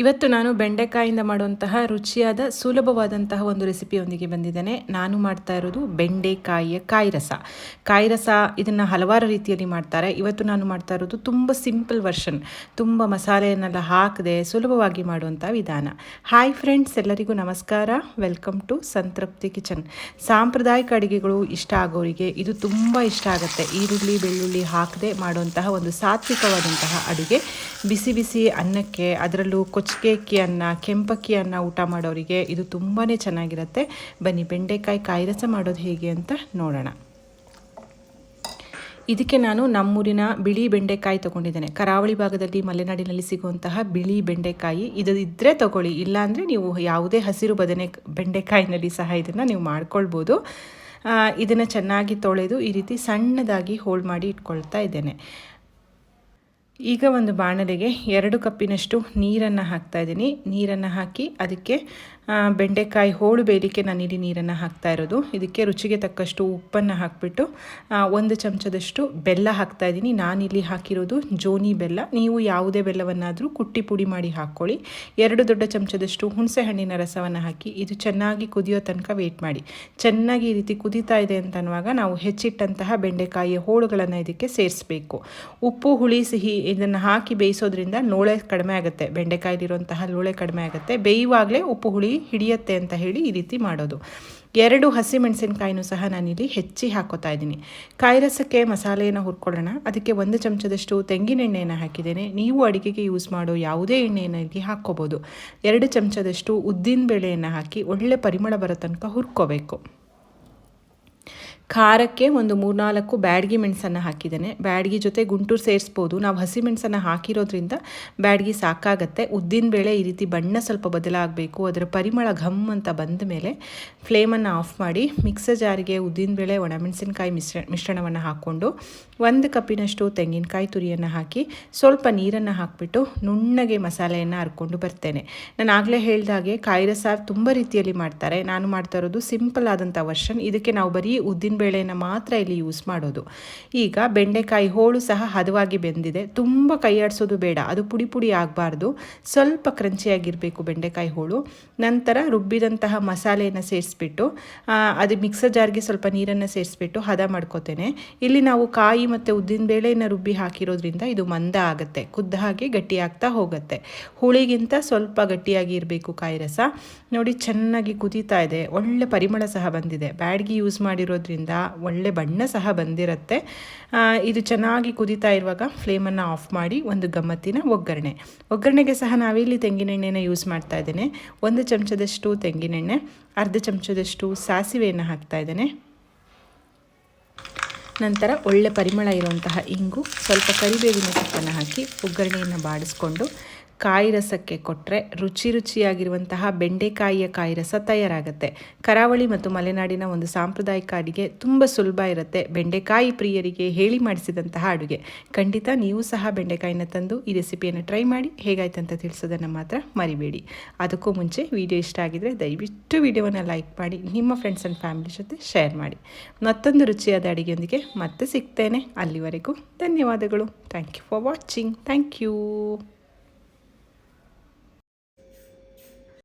ಇವತ್ತು ನಾನು ಬೆಂಡೆಕಾಯಿಂದ ಮಾಡುವಂತಹ ರುಚಿಯಾದ ಸುಲಭವಾದಂತಹ ಒಂದು ರೆಸಿಪಿಯೊಂದಿಗೆ ಬಂದಿದ್ದೇನೆ. ನಾನು ಮಾಡ್ತಾ ಇರೋದು ಬೆಂಡೆಕಾಯಿಯ ಕಾಯಿ ರಸ. ಕಾಯಿ ರಸ ಇದನ್ನು ಹಲವಾರು ರೀತಿಯಲ್ಲಿ ಮಾಡ್ತಾರೆ. ಇವತ್ತು ನಾನು ಮಾಡ್ತಾ ಇರೋದು ತುಂಬ ಸಿಂಪಲ್ ವರ್ಷನ್, ತುಂಬ ಮಸಾಲೆಯನ್ನೆಲ್ಲ ಹಾಕದೆ ಸುಲಭವಾಗಿ ಮಾಡುವಂಥ ವಿಧಾನ. ಹಾಯ್ ಫ್ರೆಂಡ್ಸ್, ಎಲ್ಲರಿಗೂ ನಮಸ್ಕಾರ. Welcome to Santrupti kitchen. ಸಾಂಪ್ರದಾಯಿಕ ಅಡುಗೆಗಳು ಇಷ್ಟ ಆಗೋರಿಗೆ ಇದು ತುಂಬ ಇಷ್ಟ ಆಗುತ್ತೆ. ಈರುಳ್ಳಿ, ಬೆಳ್ಳುಳ್ಳಿ ಹಾಕದೆ ಮಾಡುವಂತಹ ಒಂದು ಸಾತ್ವಿಕವಾದಂತಹ ಅಡುಗೆ. ಬಿಸಿ ಬಿಸಿ ಅನ್ನಕ್ಕೆ ಅದರಲ್ಲೂ ಕೊಚ್ಚಿಗೆ ಅನ್ನ ಕೆಂಪಕ್ಕಿ ಅನ್ನ ಊಟ ಮಾಡೋರಿಗೆ ಇದು ತುಂಬಾ ಚೆನ್ನಾಗಿರುತ್ತೆ. ಬನ್ನಿ, ಬೆಂಡೆಕಾಯಿ ಕಾಯಿ ರಸ ಮಾಡೋದು ಹೇಗೆ ಅಂತ ನೋಡೋಣ. ಇದಕ್ಕೆ ನಾನು ನಮ್ಮೂರಿನ ಬಿಳಿ ಬೆಂಡೆಕಾಯಿ ತೊಗೊಂಡಿದ್ದೇನೆ. ಕರಾವಳಿ ಭಾಗದಲ್ಲಿ ಮಲೆನಾಡಿನಲ್ಲಿ ಸಿಗುವಂತಹ ಬಿಳಿ ಬೆಂಡೆಕಾಯಿ ಇದು ಇದ್ದರೆ ತೊಗೊಳ್ಳಿ. ಇಲ್ಲಾಂದರೆ ನೀವು ಯಾವುದೇ ಹಸಿರು ಬದನೆ ಬೆಂಡೆಕಾಯಿನಲ್ಲಿ ಸಹ ಇದನ್ನು ನೀವು ಮಾಡ್ಕೊಳ್ಬೋದು. ಇದನ್ನು ಚೆನ್ನಾಗಿ ತೊಳೆದು ಈ ರೀತಿ ಸಣ್ಣದಾಗಿ ಹೋಲ್ಡ್ ಮಾಡಿ ಇಟ್ಕೊಳ್ತಾ ಇದ್ದೇನೆ. ಈಗ ಒಂದು ಬಾಣಲೆಗೆ ಎರಡು ಕಪ್ಪಿನಷ್ಟು ನೀರನ್ನು ಹಾಕ್ತಾ ಇದ್ದೀನಿ. ನೀರನ್ನು ಹಾಕಿ ಅದಕ್ಕೆ ಬೆಂಡೆಕಾಯಿ ಹೋಳು ಬೇಯಲಿಕ್ಕೆ ನಾನು ಇಲ್ಲಿ ನೀರನ್ನು ಹಾಕ್ತಾ ಇರೋದು. ಇದಕ್ಕೆ ರುಚಿಗೆ ತಕ್ಕಷ್ಟು ಉಪ್ಪನ್ನು ಹಾಕಿಬಿಟ್ಟು ಒಂದು ಚಮಚದಷ್ಟು ಬೆಲ್ಲ ಹಾಕ್ತಾ ಇದ್ದೀನಿ. ನಾನಿಲ್ಲಿ ಹಾಕಿರೋದು ಜೋನಿ ಬೆಲ್ಲ. ನೀವು ಯಾವುದೇ ಬೆಲ್ಲವನ್ನಾದರೂ ಕುಟ್ಟಿ ಪುಡಿ ಮಾಡಿ ಹಾಕ್ಕೊಳ್ಳಿ. ಎರಡು ದೊಡ್ಡ ಚಮಚದಷ್ಟು ಹುಣಸೆ ಹಣ್ಣಿನ ರಸವನ್ನು ಹಾಕಿ ಇದು ಚೆನ್ನಾಗಿ ಕುದಿಯೋ ತನಕ ವೇಟ್ ಮಾಡಿ. ಚೆನ್ನಾಗಿ ಈ ರೀತಿ ಕುದೀತಾ ಇದೆ ಅಂತ ಅನ್ನುವಾಗ ನಾವು ಹೆಚ್ಚಿಟ್ಟಂತಹ ಬೆಂಡೆಕಾಯಿಯ ಹೋಳುಗಳನ್ನು ಇದಕ್ಕೆ ಸೇರಿಸಬೇಕು. ಉಪ್ಪು, ಹುಳಿ, ಸಿಹಿ ಇದನ್ನು ಹಾಕಿ ಬೇಯಿಸೋದ್ರಿಂದ ಲೋಳೆ ಕಡಿಮೆ ಆಗುತ್ತೆ. ಬೆಂಡೆಕಾಯಿಲಿರುವಂತಹ ಲೋಳೆ ಕಡಿಮೆ ಆಗುತ್ತೆ. ಬೇಯುವಾಗಲೇ ಉಪ್ಪು ಹುಳಿ ಹಿಡಿಯುತ್ತೆ ಅಂತ ಹೇಳಿ ಈ ರೀತಿ ಮಾಡೋದು. ಎರಡು ಹಸಿಮೆಣಸಿನಕಾಯಿನೂ ಸಹ ನಾನಿಲ್ಲಿ ಹೆಚ್ಚಿ ಹಾಕೋತಾ ಇದ್ದೀನಿ. ಕಾಯಿ ರಸಕ್ಕೆ ಮಸಾಲೆಯನ್ನು ಹುರ್ಕೊಳ್ಳೋಣ. ಅದಕ್ಕೆ ಒಂದು ಚಮಚದಷ್ಟು ತೆಂಗಿನ ಎಣ್ಣೆಯನ್ನು ಹಾಕಿದ್ದೇನೆ. ನೀವು ಅಡುಗೆಗೆ ಯೂಸ್ ಮಾಡೋ ಯಾವುದೇ ಎಣ್ಣೆಯನ್ನು ಇಲ್ಲಿ ಹಾಕ್ಕೋಬೋದು. ಎರಡು ಚಮಚದಷ್ಟು ಉದ್ದಿನ ಬೇಳೆಯನ್ನು ಹಾಕಿ ಒಳ್ಳೆ ಪರಿಮಳ ಬರೋ ತನಕ ಹುರ್ಕೋಬೇಕು. ಖಾರಕ್ಕೆ ಒಂದು ಮೂರ್ನಾಲ್ಕು ಬ್ಯಾಡ್ಗಿ ಮೆಣಸನ್ನು ಹಾಕಿದ್ದೇನೆ. ಬ್ಯಾಡ್ಗಿ ಜೊತೆ ಗುಂಟೂರು ಸೇರಿಸ್ಬೋದು. ನಾವು ಹಸಿ ಮೆಣಸನ್ನು ಹಾಕಿರೋದ್ರಿಂದ ಬ್ಯಾಡ್ಗಿ ಸಾಕಾಗತ್ತೆ. ಉದ್ದಿನ ಬೇಳೆ ಈ ರೀತಿ ಬಣ್ಣ ಸ್ವಲ್ಪ ಬದಲಾಗಬೇಕು. ಅದರ ಪರಿಮಳ ಘಮ್ ಅಂತ ಬಂದ ಮೇಲೆ ಫ್ಲೇಮನ್ನು ಆಫ್ ಮಾಡಿ ಮಿಕ್ಸರ್ ಜಾರಿಗೆ ಉದ್ದಿನ ಬೇಳೆ, ಒಣಮೆಣಸಿನಕಾಯಿ ಮಿಶ್ರ ಮಿಶ್ರಣವನ್ನು ಹಾಕ್ಕೊಂಡು ಒಂದು ಕಪ್ಪಿನಷ್ಟು ತೆಂಗಿನಕಾಯಿ ತುರಿಯನ್ನು ಹಾಕಿ ಸ್ವಲ್ಪ ನೀರನ್ನು ಹಾಕಿಬಿಟ್ಟು ನುಣ್ಣಗೆ ಮಸಾಲೆಯನ್ನು ಹರ್ಕೊಂಡು ಬರ್ತೇನೆ. ನಾನು ಆಗಲೇ ಹೇಳಿದಾಗೆ ಕಾಯಿ ರಸ ತುಂಬ ರೀತಿಯಲ್ಲಿ ಮಾಡ್ತಾರೆ. ನಾನು ಮಾಡ್ತಾ ಇರೋದು ಸಿಂಪಲ್ ಆದಂಥ ವರ್ಷನ್ ಇದಕ್ಕೆ ನಾವು ಬರೀ ಉದ್ದಿನ ಬೇಳೆಯನ್ನು ಮಾತ್ರ ಇಲ್ಲಿ ಯೂಸ್ ಮಾಡೋದು. ಈಗ ಬೆಂಡೆಕಾಯಿ ಹೋಳು ಸಹ ಹದವಾಗಿ ಬೆಂದಿದೆ. ತುಂಬ ಕೈಯಾಡಿಸೋದು ಬೇಡ. ಅದು ಪುಡಿ ಪುಡಿ ಆಗಬಾರ್ದು. ಸ್ವಲ್ಪ ಕ್ರಂಚಿಯಾಗಿರಬೇಕು ಬೆಂಡೆಕಾಯಿ ಹೋಳು. ನಂತರ ರುಬ್ಬಿದಂತಹ ಮಸಾಲೆಯನ್ನು ಸೇರಿಸ್ಬಿಟ್ಟು ಅದು ಮಿಕ್ಸರ್ ಜಾರ್ಗೆ ಸ್ವಲ್ಪ ನೀರನ್ನು ಸೇರಿಸ್ಬಿಟ್ಟು ಹದ ಮಾಡ್ಕೋತೇನೆ. ಇಲ್ಲಿ ನಾವು ಕಾಯಿ ಮತ್ತು ಉದ್ದಿನ ಬೇಳೆಯನ್ನು ರುಬ್ಬಿ ಹಾಕಿರೋದ್ರಿಂದ ಇದು ಮಂದ ಆಗುತ್ತೆ. ಕುದ್ದ ಹಾಗೆ ಗಟ್ಟಿಯಾಗ್ತಾ ಹೋಗುತ್ತೆ. ಹುಳಿಗಿಂತ ಸ್ವಲ್ಪ ಗಟ್ಟಿಯಾಗಿ ಇರಬೇಕು ಕಾಯಿ ರಸ. ನೋಡಿ ಚೆನ್ನಾಗಿ ಕುದೀತಾ ಇದೆ. ಒಳ್ಳೆ ಪರಿಮಳ ಸಹ ಬಂದಿದೆ. ಬ್ಯಾಡ್ಗಿ ಯೂಸ್ ಮಾಡಿರೋದ್ರಿಂದ ಒಳ್ಳೆ ಬಣ್ಣ ಸಹ ಬಂದಿರುತ್ತೆ. ಇದು ಚೆನ್ನಾಗಿ ಕುದಿತಾ ಇರುವಾಗ ಫ್ಲೇಮನ್ನು ಆಫ್ ಮಾಡಿ ಒಂದು ಗಮ್ಮತ್ತಿನ ಒಗ್ಗರಣೆ. ಒಗ್ಗರಣೆಗೆ ಸಹ ನಾವಿಲ್ಲಿ ತೆಂಗಿನೆಣ್ಣೆನ ಯೂಸ್ ಮಾಡ್ತಾ ಇದ್ದೇನೆ. ಒಂದು ಚಮಚದಷ್ಟು ತೆಂಗಿನೆಣ್ಣೆ ಅರ್ಧ ಚಮಚದಷ್ಟು ಸಾಸಿವೆಯನ್ನು ಹಾಕ್ತಾ ಇದ್ದೇನೆ. ನಂತರ ಒಳ್ಳೆ ಪರಿಮಳ ಇರುವಂತಹ ಇಂಗು, ಸ್ವಲ್ಪ ಕರಿಬೇವಿನ ಸೊಪ್ಪನ್ನು ಹಾಕಿ ಒಗ್ಗರಣೆಯನ್ನು ಬಾಡಿಸ್ಕೊಂಡು ಕಾಯಿ ರಸಕ್ಕೆ ಕೊಟ್ಟರೆ ರುಚಿ ರುಚಿಯಾಗಿರುವಂತಹ ಬೆಂಡೆಕಾಯಿಯ ಕಾಯಿ ರಸ ತಯಾರಾಗುತ್ತೆ. ಕರಾವಳಿ ಮತ್ತು ಮಲೆನಾಡಿನ ಒಂದು ಸಾಂಪ್ರದಾಯಿಕ ಅಡುಗೆ ತುಂಬ ಸುಲಭ ಇರುತ್ತೆ. ಬೆಂಡೆಕಾಯಿ ಪ್ರಿಯರಿಗೆ ಹೇಳಿ ಮಾಡಿಸಿದಂತಹ ಅಡುಗೆ. ಖಂಡಿತ ನೀವು ಸಹ ಬೆಂಡೆಕಾಯಿನ ತಂದು ಈ ರೆಸಿಪಿಯನ್ನು ಟ್ರೈ ಮಾಡಿ. ಹೇಗಾಯ್ತು ಅಂತ ತಿಳಿಸೋದನ್ನು ಮಾತ್ರ ಮರಿಬೇಡಿ. ಅದಕ್ಕೂ ಮುಂಚೆ ವಿಡಿಯೋ ಇಷ್ಟ ಆಗಿದರೆ ದಯವಿಟ್ಟು ವಿಡಿಯೋವನ್ನು ಲೈಕ್ ಮಾಡಿ, ನಿಮ್ಮ ಫ್ರೆಂಡ್ಸ್ ಆ್ಯಂಡ್ ಫ್ಯಾಮಿಲಿ ಜೊತೆ ಶೇರ್ ಮಾಡಿ. ಮತ್ತೊಂದು ರುಚಿಯಾದ ಅಡುಗೆಯೊಂದಿಗೆ ಮತ್ತೆ ಸಿಗ್ತೇನೆ. ಅಲ್ಲಿವರೆಗೂ ಧನ್ಯವಾದಗಳು. Thank you for watching. Thank you.